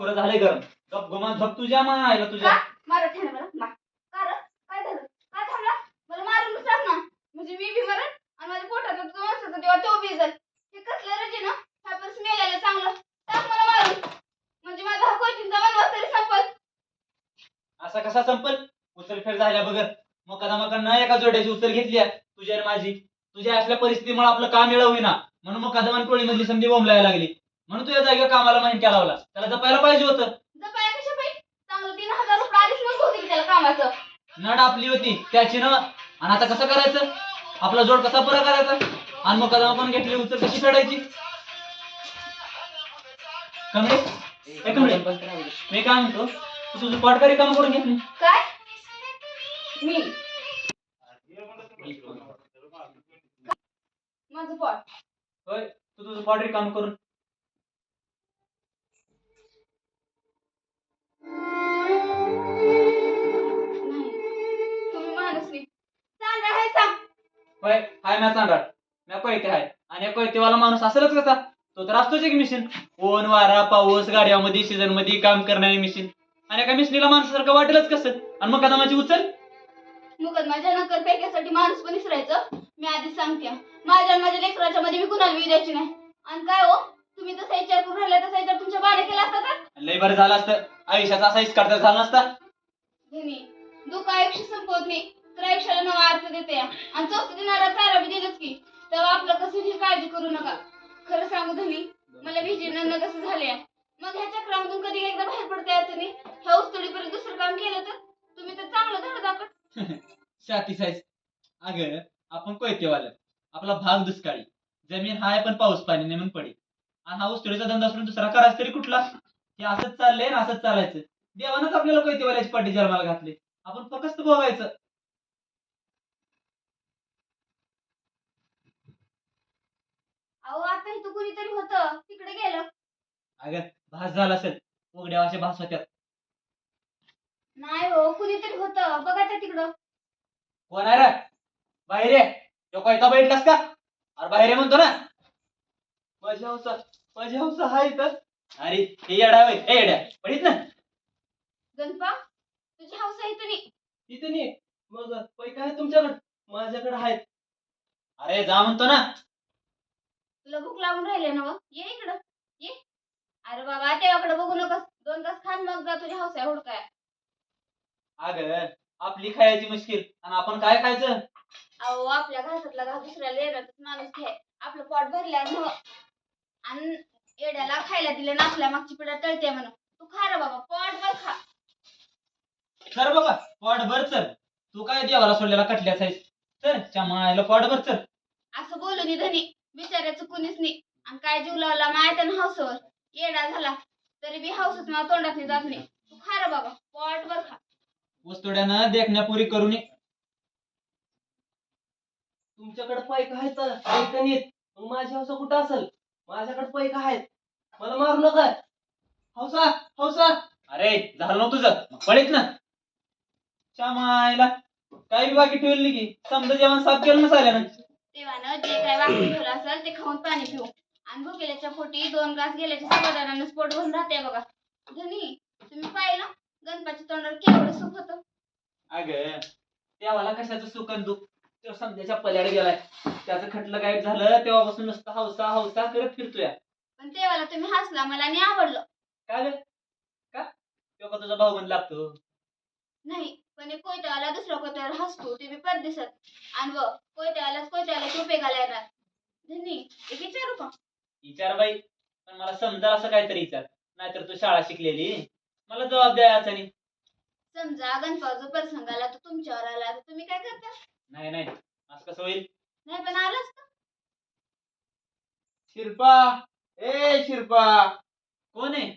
टकुरं झालंय गरम. गप गुमान झोप तुझ्या मायला तुझ्या. का? मला. मार? काय झालं? काय थांबला मला मारून ना. म्हणजे मी बी मरण आणि माझ्या माणसाचा तेव्हा तो बी जाईल हे कसलं रजे ना? हा पण स्मेल आलं चांगलं. टाक मला मारून. म्हणजे माझा हा कोचिंगचा वनवास तरी संपल. असा कसा संपल? उचलफेर झाल्या बघर मका मकांना एका जोड्याची उचल घेतली आहे, तुझी आणि माझी. तुझ्या असल्या परिस्थितीमुळे आपलं काम मिळवू ना म्हणून मग कदमान टोळी मधली संधी बोंबलायला लागली. म्हणून तुझ्या जागेवर कामाला माहिती लावला. त्याला जपायला पाहिजे होतं. जपाया कशा पाहिजे चांगलं तीन हजार रुपये आधीच मग होती त्याला कामाचं. नड आपली होती. त्याची न. आणि आता कसं करायचं? आपला जोड कसा पुरा करायचा? आणि मग कदमा पण घेतली उचल कशी फेडायची? कमळे ए कमळे मी काय म्हणतो? तू तुझं पाटकारी काम करून घेतली. काय? मी. माझं पोट. होय. तू तुझं पाटरी काम करून. तुम्ही माणूस नाही आहे सांग होय हाय मॅ चांडाळ. मॅ हाय. आणि पैतेवाला माणूस असेलच कसा? तो तर असतोच एक मिशन ऊन वारा पाऊस गाड्यामध्ये सीझनमध्ये काम करणारे मिशन आणि एका मिशनीला माणसासारखं वाटेलच कसं? आणि मग कदमाची उचल. मुकदमाच्या नकर पेक्यासाठी माणूस पण विसरायचं. मी आधीच सांगते. माझ्या आणि माझ्या लेकराच्या मध्ये मी कुणाला विद्याची नाही. आणि काय हो? तुम्ही जसा विचार करून राहिला तसा विचार तुमच्या बाने केला असता तर? लय बरं झालं असतं. आयुष्याचा असा इस्कारता झाला नसता. धनी दुःख आयुष्य संपवत नाही तर आयुष्याला नवा अर्थ देते. आणि चौथं देणारा चारा बी दिलंच की तेव्हा आपलं कसं काळजी करू नका. खरं सांगू धनी मला विजयनंद कसं झाले मग ह्या चक्रामधून कधी एकदा बाहेर पडता यायचं नाही ह्या उस्तडीपर्यंत दुसरं काम केलं तर? तुम्ही तर चांगलं धड दाखल शाती साईज अगं आपण कोयतेवालं. आपला भाग दुष्काळी. जमीन हाय पण पाऊस पाणी नेमून पडी आणि हा उस्तुडीचा धंदा सोडून दुसरा करायचा तरी कुठला? हे असंच चाललंय ना असंच चालायचं. देवानच आपल्याला कोयतेवाल्याची पाठी जन्माला घातली. आपण फक्त बघायचं. अहो आता इथं कुणीतरी होतं. तिकडे गेलं. अगं भास झाला असेल. उघड्या असे भास नाही हो कुणीतरी होतं. बघा त्या तिकडं. कोण आहे रे? बाहेर ये तो कोयता बैठलास का? अरे बाहेर ये म्हणतो ना. माझी हौसा माझी हौसा हाय इथं. अरे हे येडा होय हे येड्या. पडीत ना? गणपा तुझी हौस आहे नाही इथे नाही मग पैका आहे तुमच्याकडे. माझ्याकडे आहेत. अरे जा म्हणतो ना. तुला भूक लागून राहिले ना व? ये इकडं. ये. अरे बाबा तेव्हाकडे बघू नकोस. दोन तास खान मग जा तुझ्या हौस आहे हुडकाय. अग आपली खायची मुश्किल. आणि आपण काय खायचं? अहो आपल्या घासातला घास दुसऱ्याला येणार माणूस घे आपलं पोट भरल्या न आणि येड्याला खायला दिले ना आपल्या मागची पिढा तळते म्हणून. तू खा रे बाबा पोट भर खा. तर बघा पॉट भर चल. तू काय देवाला सोडलेला कटल्याच आहेस? चल चमायला पॉट भर चल. असं बोलू नि धनी बिचाऱ्याचं कुणीच नाही आणि काय जीव लावला माय त्यानं हौसवर येडा झाला तरी बी हौसच मला तोंडात नाही जात नाही तू खा रे बाबा पोट भर खा. वस्तुड्यानं देखण्यापुरी करून ये. तुमच्याकडे पैका आहेत पैका नाहीत मग माझी हौसा कुठं असेल? माझ्याकडे पैका आहेत. मला मारू नका. हौसा हौसा अरे झालं ना तुझं. पडीत ना. श्यामायला काय बी बाकी ठेवली की? समजा जेवण साफ केलं ना. तेव्हानं जे काय बाकी ठेवलं असेल ते खाऊन पाणी पिऊ. आणि भुकेल्याच्या पोटी दोन ग्लास गेल्याच्या समाधानानं स्पोट भरून राहते बघा. धनी तुम्ही पाहिलं? गणपाच्या तोंडावर केवढं सुख होतं. अग देवाला कशाचं सुख आणि दुःख? तो समजाच्या पल्याकडे गेलाय. त्याचं खटलं गायब झालं तेव्हापासून नुसतं हौसा हौसा करत फिरतोय. पण तेव्हाला तुम्ही हसला मला आणि आवडलं. का ग? का? तो का तुझा भाऊ बंद लागतो? नाही पण एक कोयत्यावाला दुसऱ्या कोयत्यावर हसतो ते बी परदेशात. आणि व कोयत्यावालाच कोयत्यावाला टोपे घालायला. येणार धनी एक विचारू का? विचार बाई पण मला समजा असं काहीतरी विचार. नाहीतर तू शाळा शिकलेली. मला जबाब द्यायचा नाही. समजा गणपाचा प्रसंग आला तर तुमच्यावर आला तर तुम्ही काय करता? नाही नाही. असं कसं होईल? नाही पण आलाच तर शिरपा. ए शिरपा. कोण आहे?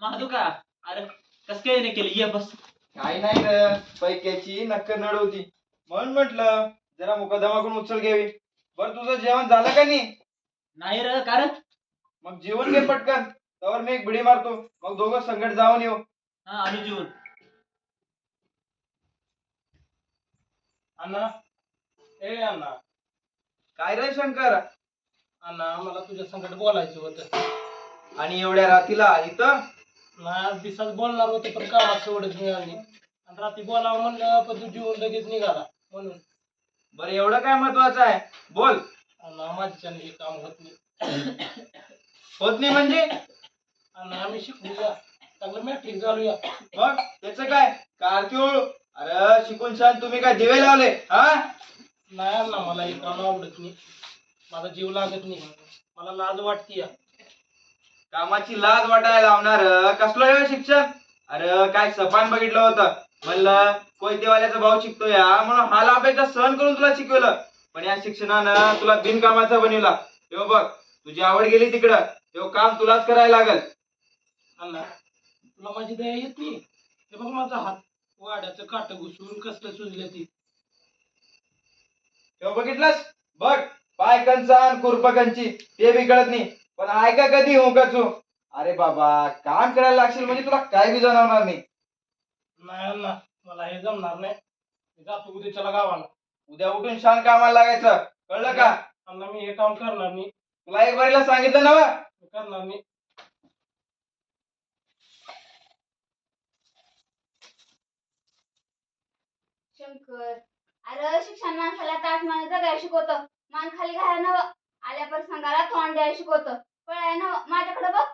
महादू का अरे कस काय नाही केली? ये बस. काय नाही र पैक्याची नक्कर नडवती. म्हणून म्हटलं जरा मुकादमा करून उचल घ्यावी. बर तुझं जेवण झालं का नाही? नाही र कारण मग जेवण घे पटकन. त्यावर मी एक बिडी मारतो. मग दोघं संकट जाऊन येऊ. हा आलू अण्णा ए अण्णा. काय रे शंकर? अण्णा मला तुझ्या संकट बोलायचं होतं. आणि एवढ्या रातीला इथं? नाही आज दिवसात बोलणार होते पण कामात सवडच मिळाली आणि रात्री बोलावं म्हणलं पण तू जीवन लगेच निघाला म्हणून. बरं एवढं काय महत्वाचं आहे? बोल. आणि माझ्याच्याने हे काम होत नाही. होत नाही म्हणजे? आणि आम्ही शिकूया. चांगलं मॅट्रिक घालूया मग त्याचं काय? कार्तिळ अरे शिकून छान तुम्ही काय दिवे लावले? हा? नाही अण्णा मला हे काम आवडत नाही. माझा जीव लागत नाही. मला लाज वाटते कामाची लाज वाटायला लावणार कसलं हे शिक्षण? अरे काय सपान बघितलं होतं. म्हणलं कोयतेवाल्याचा भाऊ शिकतो या म्हणून हाला अपेक्षा सहन करून तुला शिकवलं. पण या शिक्षणानं तुला बिनकामाचा बनवला. तेव्हा बघ तुझी आवड गेली तिकडं. तेव्हा काम तुलाच करायला लागल. अण्णा तुला माझी दया येत नाही. हे बघ माझा हात. वाड्याचं काट घुसवून कसलं सुजलं ती. तेव्हा बघितलंस? बघ पाय कंचान कुरपकंची ते बी कळत नाही. पण ऐका कधी हो कचू? अरे बाबा काम करायला लागशील म्हणजे तुला काय बी जाणवणार नाही. नाही अण्णा मला हे जमणार नाही. मी जातो उद्याच्याला गावाला. उद्या उठून छान कामाला लागायचं. कळलं का? अण्णा मी हे काम करणार नाही. तुला एक बारीला सांगितलं ना बा? मी करणार नाही. शंकर अरे शिक्षण माणसाला तास मान जगायला शिकवतं. मान खाली घालायला नवं आल्या प्रसंगाला तोंड द्यायला शिकवतं. पळाय नवं माझ्याकडे बघ.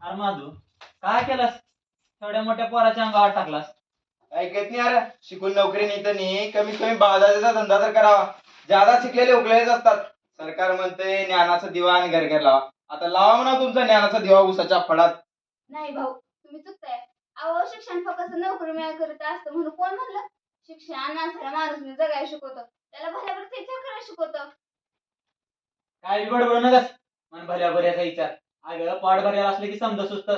अरे माधू काय केलास? एवढ्या मोठ्या पोराच्या अंगावर टाकलास. ऐकत नाही अरे. शिकून नोकरी नाही तर नाही. कमीत कमी बाजाराचा धंदा तर करावा. ज्यादा शिकलेले उकलेलेच असतात. सरकार म्हणते ज्ञानाचा दिवा आणि घर घर लावा. आता लावा म्हणा तुमचा ज्ञानाचा दिवा उसाच्या फडात नाही भाऊ तुम्ही चुकताय. अहो शिक्षण फक्त नोकरी मिळाल करत असतं म्हणून कोण म्हणलं? शिक्षण माणसाला माणूस जगायला शिकवतं. त्याला भल्यावर विचार करायला शिकवतं. काय बी बडबड नकस मन भल्या बऱ्याचा विचार. अगं पाठ भरलेला असलं की समजा सुस्त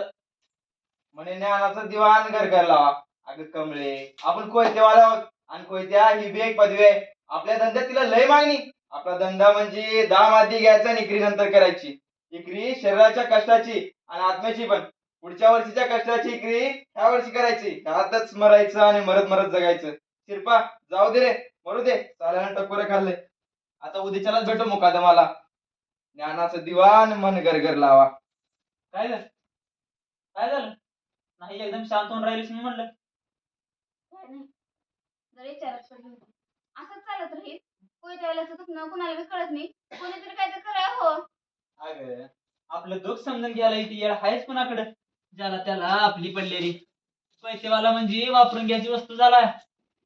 म्हणे ज्ञानाचा दिवा आणि घर घर लावा. अगं कमळे आपण कोयतेवाला आहोत आणि कोयत्या ही बी एक पदवी. आहे आपल्या धंद्यात तिला लय मागणी. आपला धंदा म्हणजे दहा माती घ्यायचा आणि इकरी नंतर करायची. इकरी शरीराच्या कष्टाची आणि आत्म्याची पण. पुढच्या वर्षीच्या कष्टाची इकरी ह्या वर्षी करायची. ह्यातच मरायचं आणि मरत मरत जगायचं. शिरपा जाऊ दे रे. मरू दे. चाल्यानं टकोरे खाल्ले. आता उद्याच्यालाच भेटू मुकादमाला. ज्ञानाचं दिवाण मन घर घर लावा. काय झालं? काय झालं? नाही एकदम शांत होऊन राहिलीस मी म्हणलं. जर पडली होती. असंच चालत राहील. कोणत्या वेळेला दुखणं कुणाला बी कळत नाही. कोणीतरी काय तर करा हो अगं आपलं दुःख समजून घ्यायला इथे येड आहेच कुणाकडं? ज्याला त्याला आपली पडलेली पैसेवाला म्हणजे वापरून घ्यायची वस्तू झालाय.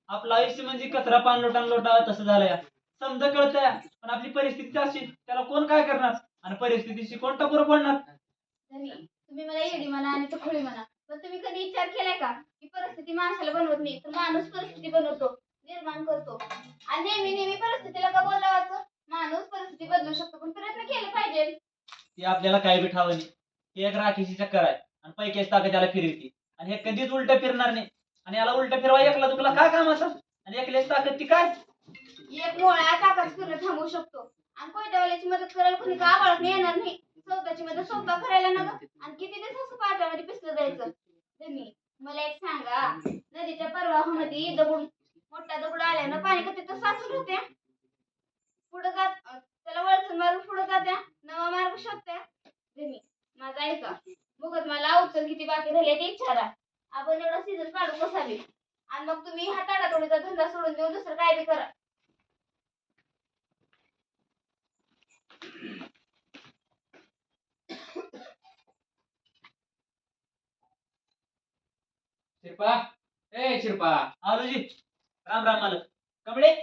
आपलं आयुष्य म्हणजे कचरा पान लोटान लोटा तसं झालंय. समजा कळतंय पण आपली परिस्थिती अशी त्याला कोण काय करणार? आणि परिस्थितीशी कोण टकोर पडणार तुम्ही मला येडी म्हणा आणि तुखळी म्हणा. पण तुम्ही कधी विचार केलाय का? की परिस्थिती माणसाला बनवत नाही तर माणूस परिस्थिती बनवतो निर्माण करतो. आणि नेहमी नेहमी परिस्थितीला का बोलावाचं माणूस परिस्थिती बदलू शकतो पण प्रयत्न केले पाहिजे. ती आपल्याला काय बी ठावं नाही ही एक राखीची चक्कर आहे. आणि पैकीच ताकद त्याला फिरवती आणि हे कधीच उलट फिरणार नाही. आणि याला उलट फिरवा एकला तुला काय कामाचं आणि एकलेच ताकद ती काय? एक मोळा ताकद फिरणं थांबवू शकतो. आणि कोयत्यावाल्याची मदत करायला कोणी का आवाळत येणार नाही? स्वतःची मदत स्वतः करायला नका. आणि किती दिवस असं पाटामध्ये पिसलं जायचं? धनी मला एक सांगा. नदीच्या प्रवाहामध्ये दगड मोठा दगड आल्यानं पाणी का तर साचून होत्या पुढे जात त्याला वळसून मारून पुढे जात्या. नवा मार्ग शोधत्या. धनी माझा ऐका. बघत मला उचल किती बाकी राहिले ते इच्छारा आपण एवढा सीझन काढून बसावी. आणि मग तुम्ही हा ताडातोडीचा धंदा सोडून देऊन दुसरं काय बी करा. शिरपा. ए शिरपा. आलोजी राम राम मालक. कमळे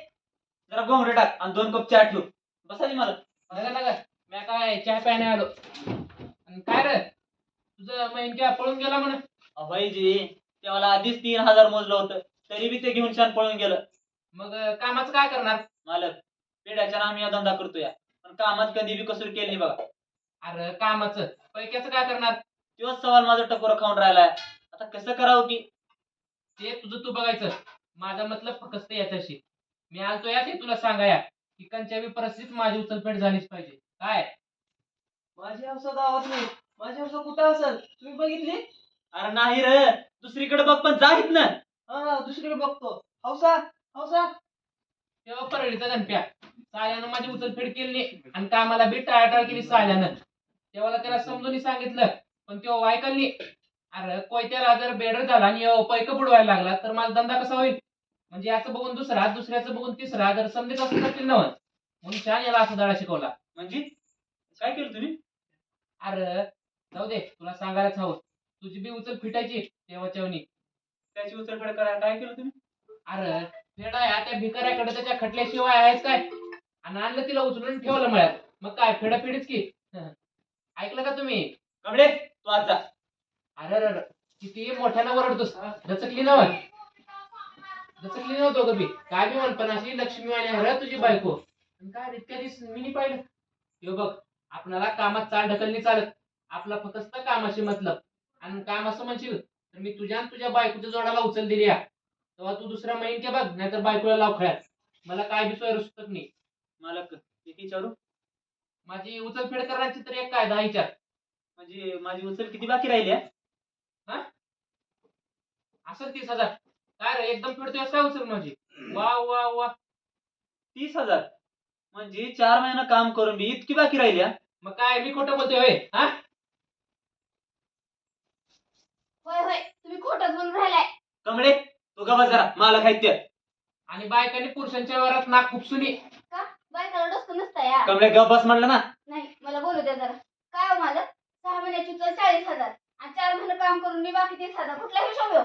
जरा घोंगडे टाक आणि दोन कप चहा ठेव. बसा मला? नका नका. मी काय चहा प्याने आलो. आणि काय रे? तुझं महिन काय पळून गेला म्हण. अभयजी तेव्हा आधीच तीन हजार मोजलं होतं. तरी बी ते घेऊन छान पळून गेलं. मग कामाचं काय करणार? मालक पेढ्याच्या नामी हा धंदा करतोय. पण कामात कधी बी कसूर केली नाही बघा. अरे कामाचं? पैक्याचं काय करणार? तोच सवाल माझा टकोर खाऊन राहिलाय. आता कसं करावं की? ते तुझं तू बघायचं. माझा मतलब फक्त याच्याशी. मी आलतो या ते तुला सांगाया. की कंच्या बी परिस्थितीत माझी उचलपेट झालीच पाहिजे. काय? माझी हौसा गावात नाही माझी हौसा कुठं असेल? तुम्ही बघितली? अरे नाही रे. दुसरीकडे बघ पण जाहीत ना हा दुसरीकडे बघतो. हौसा हौसा. तेव्हा परळीचा गणप्या. साल्यानं माझी उचलफेड केली आणि कामाला बी टाळाटाळ केली साल्यानं. तेव्हा त्याला समजून सांगितलं पण तो ऐकल. नाही अरे कोयत्याला जर बेडर झाला आणि पैक बुडवायला लागला तर माझा धंदा कसा होईल? म्हणजे याचं बघून दुसरा दुसऱ्याचं बघून तिसरा जर समजेच असं करतील ना मग. म्हणून छान याला असा धडा शिकवला. म्हणजे? काय केलं तुम्ही? अरे जाऊ दे तुला सांगायलाच हवं. तुझी बी उचल फिटायची तेव्हा चवणी त्याची उचलफेड करा. काय केलं तुम्ही? अरे फेडा या त्या भिकाऱ्याकडे त्याच्या खटल्याशिवाय आहेच काय? आणि आणलं तिला उचलून ठेवलं मळ्यात. मग काय फेडाफेडीच की? ऐकलं का तुम्ही? कमळे तू आज जा. अरे अरे किती मोठ्यानं ओरडतोस. दचकली ना दचकली नव्हतो गबी काय बी म्हण पण अशी लक्ष्मीवाणी आहे रे तुझी बायको. आणि काय रे, इतक्या दिवस मी नाही पाहिलं? यो बघ आपणाला कामात चाल ढकल नाही चालत. आपला फक्त कामाशी मतलब. आणि काम असं म्हणशील तर मी तुझ्या आणि तुझ्या बायकोच्या जोडाला उचल दिली या. तेव्हा तू दुसरा महिन के बघ नाहीतर बायकोला लाव खळ्यात. मला काय बी सोय रुसत नाही. मालक एक विचारू? माझी उचलफेड करण्याची तर एक कायदा विचार. म्हणजे माझी उचल किती बाकी राहिली आहे? असं तीस हजार. काय रे एकदम फेडतोयस काय उचल माझी? वा वा वा. तीस हजार? म्हणजे चार महिना काम करून बी इतकी बाकी राहिली आहे? मग काय मी खोटं बोलतोय होय? हा? होय होय. तुम्ही खोटंच बोलून राहिलाय. कमळे तू गबा जरा. मालक आहेत ते. आणि बायकांनी पुरुषांच्या वरात नाक खुपसुनी. बायकाला डोसकं नसतं या. कमळे गप बस म्हणलं ना. नाही मला बोलू द्या जरा. काय हो माझं सहा महिन्याची उचल चाळीस हजार. आणि चार महिने काम करून मी बाकी तीस हजार. कुठला हिशोब आहे हो?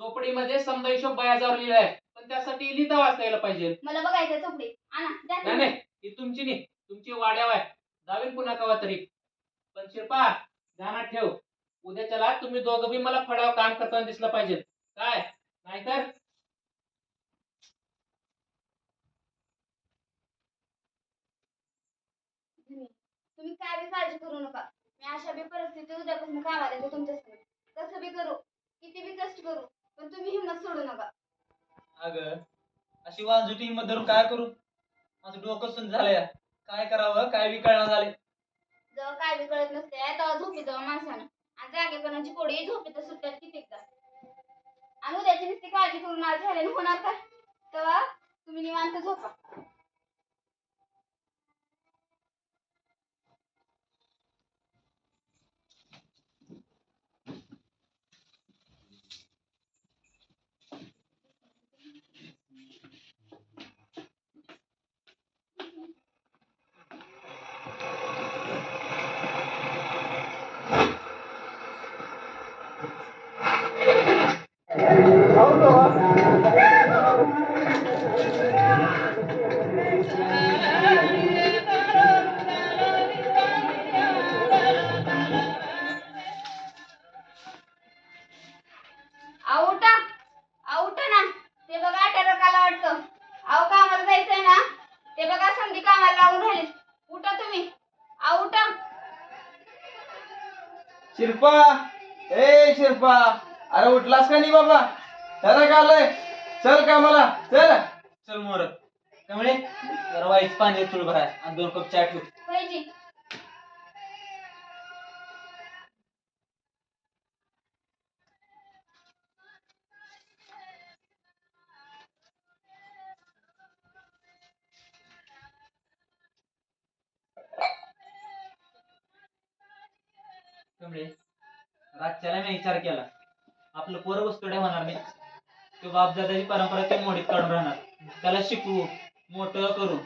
चोपडीमध्ये समजा हिशोब बयाजावर लिहिलाय पण त्यासाठी लिहिता वाचता यायला पाहिजे. मला बघायचं चोपडी. आणा द्या नाही ही तुमची नाही. तुमची वाड्याव आहे. जावीन पुन्हा कवा तरी. पण शिरपा ध्यानात ठेव. उद्याच्याला तुम्ही दोघं बी मला फळावर काम करताना दिसलं पाहिजे. काय? नाहीतर तुम्ही काय बी काळजी करू नका. मी अशा बी परिस्थिती उद्यापासून कामाला येते तुमच्यासोबत. कसं बी करू. किती बी कष्ट करू पण तुम्ही हिंमत सोडू नका. अगं अशी वाजूटी हिंमत धरून काय करू? माझं डोकं सुन झालंय. काय करावं? काय बी कळणार झाले जेव्हा काय बी कळत नसते तेव्हा झोपी जेव्हा माणसानं. आणि जागेपणाची कोडी झोपेत तर सुट्ट्यात कितीकदा आणि उद्याची नुसती काळजी करून आज झाल्याने होणार का तेव्हा तुम्ही निवांत झोपा. उठलास का नाही बाबा? त्याला का आलंय? चल का मला चल. चल मोर. कमळे जरा वाईच पाणी चुळ भराय आणि दोन कप चहा ठेव. पाहिजे. कमळे रातच्याला मी विचार केला. आपलं पोरं वस्तुड्या होणार नाही तो बापदादाची परंपरा ते मोडीत काढून राहणार. त्याला शिकवू मोठं करू.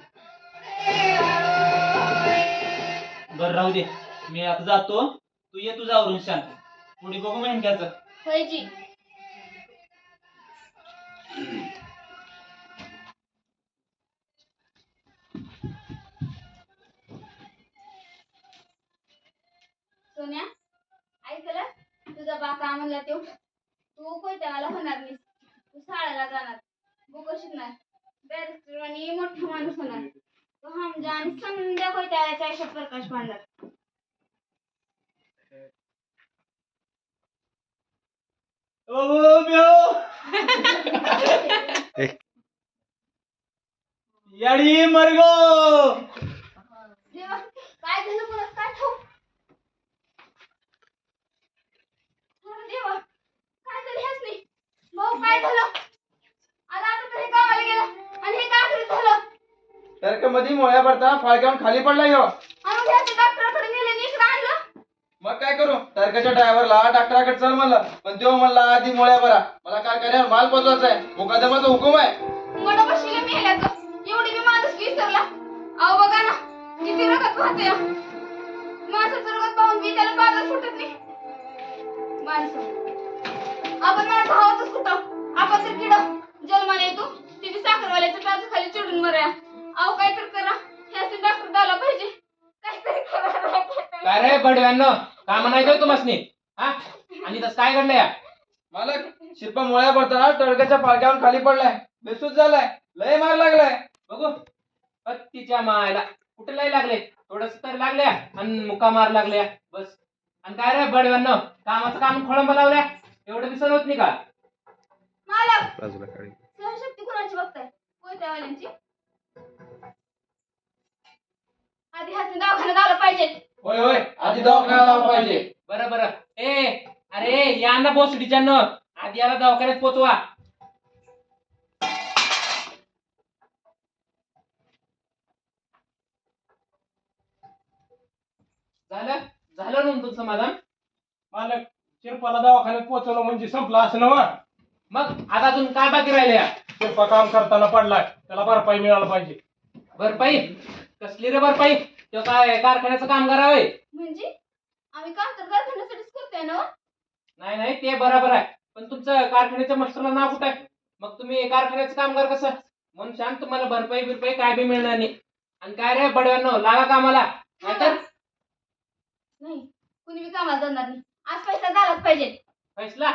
बर राहू दे. मी आता जातो. तू ये तुझा आवरून शांत. पुढे बघू मेंढ्याचं सोन्या ऐकलं? तुझा बाप का म्हणला तो तू कोयत्यावाला होणार नाही तू शाळेला जाणार. बुक शिकणार. बॅरिस्टर आणि मोठा माणूस होणार. तू हमजा आणि संध्या कोयत्याच्या आयुष्यात प्रकाश पाडणार याडी मरगो. देवा काय झालं काय ठोक अरे देवा काय झालं हेच नाही भाऊ काय झालं आता आता तरी कामाला गेला आणि हे काय तरी झालं तर का मधी मोळ्या पडता फाळक्यावर खाली पडला ह्यो आणि ह्याच्या डॉक्टरकडे नेले नीट मग काय करू? टरकाच्या ड्रायव्हरला डॉक्टराकडे चल म्हणलं. पण तो म्हणला आधी मोळ्या बरा मला कारखान्यावर माल पोचवायचा आहे मुकादमाचा हुकुम आहे. मोठं बशीला मेल्याचं एवढी बी माणूस विसरला. अहो बघा ना किती रगत वाहते माणसाचं रगत पाहून मी त्याला पागल सुटत नाही. माणसं. आपण माणसं हवातच कुठं? आपण तर किड. जन्माला येतो ते बी साखरवाल्याच्या टाच खाली चिडून मर्या. अहो काय तर करा ह्याची डॉक्टर द्यायला पाहिजे. काहीतरी करा. काय रे बडव्यांनो? काम नाही काय तुम्हाला हा? आणि तसं काय घडलं या मालक शिल्पा मोळ्या भरताना टळक्याच्या पालख्यावर खाली पडलाय. बेसूस झालाय. लय मार लागलाय. बघू. तिच्या मायला. कुठे लय लागले? थोडस तर लागल्या. आणि मुका मार लागल्या. बस. आणि काय रे बडव्यांनो? कामाचं काम खोळंब लावल्या. एवढं दिसत होत नाही का? मालक सहनशक्ती कुणाची बघताय? कोयत्यावाल्यांची? आधी हात दवाखान्यात आलं पाहिजे. होय होय. आधी दवाखान्यात आलं पाहिजे. बरं बरं. ए अरे या ना बोसडीच्या न आधी याला दवाखान्यात पोचवा. झालं? झालं ना तुमचं समाधान मालक शिरपाला दवाखान्यात पोहोचवलं म्हणजे संपलं असं नव्हा? मग आता अजून काय बाकी राहिले या शिरपा काम करताना पडलाय. त्याला भरपाई मिळाला पाहिजे. भरपाई? कसली रे भरपाई तो काय कारखान्याचं काम करावंय म्हणजे? आम्ही काम तर कारखान्यासाठीच करतोय ना हो? नाही नाही ते बरोबर आहे. पण तुमचं कारखान्याच्या मास्टरला नाव कुठं आहे? मग तुम्ही कारखान्याचं कामगार कसं? म्हणून शांत तुम्हाला भरपाई बिरपाई काय बी मिळणार नाही. आणि काय रे बडव्यांनो लागा कामाला. नाहीतर नाही कुणी बी कामाला जाणार नाही. आज पैसा झालाच पाहिजे. फैसला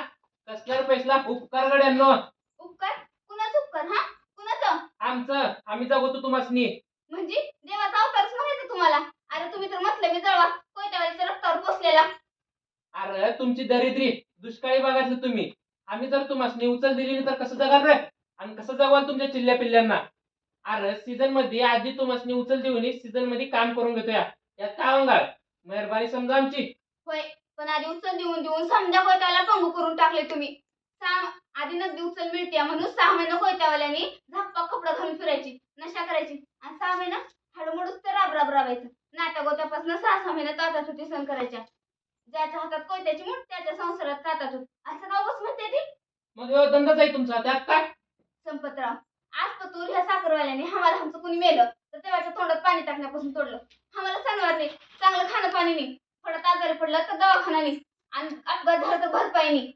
कसला रे फैसला उपकार गड्यांनो. उपकार? कुणाचा उपकार हा? कुणाचं? आमचं. आम्ही जगवतो तुम्हासनी. म्हणजे देवाचा अवतारच म्हणायचं तुम्हाला? अरे तुम्ही तर म्हटलं मी जळवा. कोयत्यावालीच्या रक्तावर पोचलेला अरे तुमची दरिद्री दुष्काळी भागातली तुम्ही. आम्ही जर तुम्हासनी उचल दिली तर कसं जगाल रे? आणि कसं जगवाल तुमच्या चिल्ल्या पिल्ल्यांना? अरे सीझनमध्ये आधी तुम्हासनी उचल देऊन सीझनमध्ये काम करून घेतो या यात काय अंगाळ मेहरबानी समजा आमची. होय पण आधी उचल देऊन देऊन समजा कोयत्याला पंगू करून टाकले तुम्ही. सहा आधी नगदी उचल मिळते म्हणून सहा महिने कोयत्यावाल्यानी झाप्पा कपडा घालून फिरायची. नशा करायची. आणि सहा महिना हडमोडूच तर राब राब राबायचं. नाट्या गोत्यापासून सहा सहा महिने तातात होती सण करायच्या. ज्याच्या हातात कोयत्याची मूठ त्याच्या संसारात तातात होत. असं का बस म्हणते ती? मग धंदाच आहे तुमचा. त्यात काय? संपतराव आज पतूर ह्या साखरवाल्याने आम्हाला आमचं कुणी मेलं तर तेव्हाच्या तोंडात पाणी टाकण्यापासून तोडलं. आम्हाला सणवार नाही चांगलं खाणं पाणी नाही. थोडं आजारी पडलं तर दवाखाना नाही. आणि अपघात झाला तर भरपाई नाही.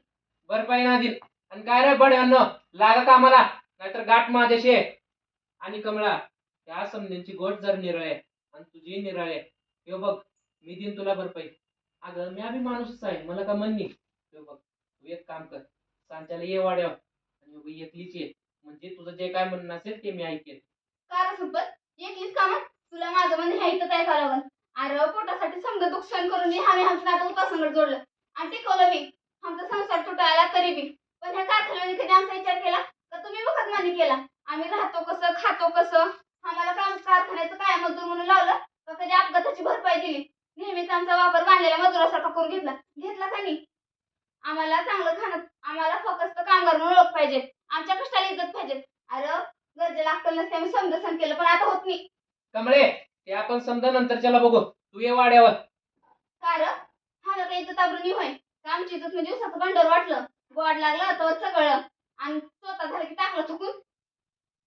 भरपाई ना दिल. आणि काय रे बड्यांनो लागा कामाला. नाहीतर गाठ माझ्याशी आहे. आणि कमळा त्या समजेंची गोष्ट जर निरळ आहे आणि तुझी निरळ आहे हे बघ मी देईन तुला भरपाई. अगं मी आम्ही माणूसच आहे मला का म्हणणी? हे बघ तू एक काम कर सांच्याला ये वाड्यावर आणि उभी एकलीच ये. म्हणजे तुझं जे काय म्हणणं असेल ते मी ऐकेन. का संपत एकलीच काम तुला माझं म्हणणं हे इथं काय करावं लागल अरे पोटासाठी समजा दुःख करून मी आम्ही आमचं नातं उपासंगत जोडलं. आणि टिकवलं मी. आमचा संसार तुटायला तरी बी. पण ह्या कारखान्याने कधी आमचा विचार केला? तर तुम्ही बघत मान्य केला? आम्ही राहतो कसं खातो कसं? आम्हाला काम कारखान्याचं काय मजदूर म्हणून लावलं का कधी अपघाताची भरपाई दिली. नेहमीच आमचा वापर बांधलेल्या मजुरासारखा करून घेतला. घेतला का नाही? आम्हाला चांगलं खाणं आम्हाला फक्त कामगार म्हणून ओळख पाहिजे. आमच्या कष्टाला इज्जत पाहिजे. अरे गरजेला अक्कल नसते आम्ही समजा सण केलं पण आता होत नाही. कमळे ते आपण समजा नंतरच्याला बघू. तू ये वाड्यावर. कारण हा काही इज्जत आबरून होय. का आमची इज्जत म्हणजे दिवसाचं भांडवल वाटलं. गोड लागलं तर सगळं. आणि स्वतः झालं की टाकलं चुकून.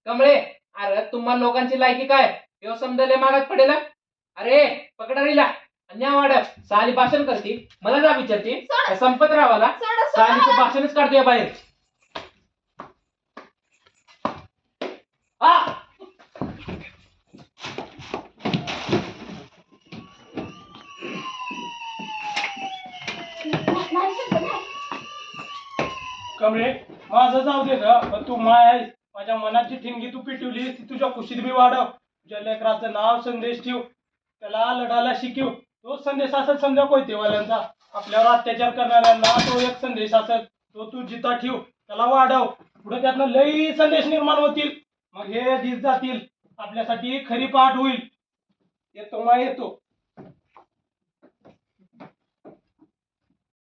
कमळे अरे तुम्हाला लोकांची लायकी काय? ह्यो समजायला मागात पडेल? हा? अरे पकडारीला. आणि या वाड्यात साली भाषण करते मला जा विचारते. संपत रावाला सालीचं भाषणच काढतोय बाहेर. हा. कमळे माझं जाऊ दे पण तू माय माझ्या मनाची ठिणगी तू पिटवली ती तुझ्या कुशीत बी वाढव. तुझ्या लेकराचं नाव संदेश ठेव. त्याला लढायला शिकव. तो संदेश असत समजा कोयतेवाल्यांचा. आपल्यावर अत्याचार करणाऱ्यांना तो एक संदेश असत तो तू जिता ठेव. त्याला वाढव. पुढे त्यातनं लई संदेश निर्माण होतील. मग हे दिस जातील. आपल्यासाठी खरी पाठ होईल. येतो मा येतो.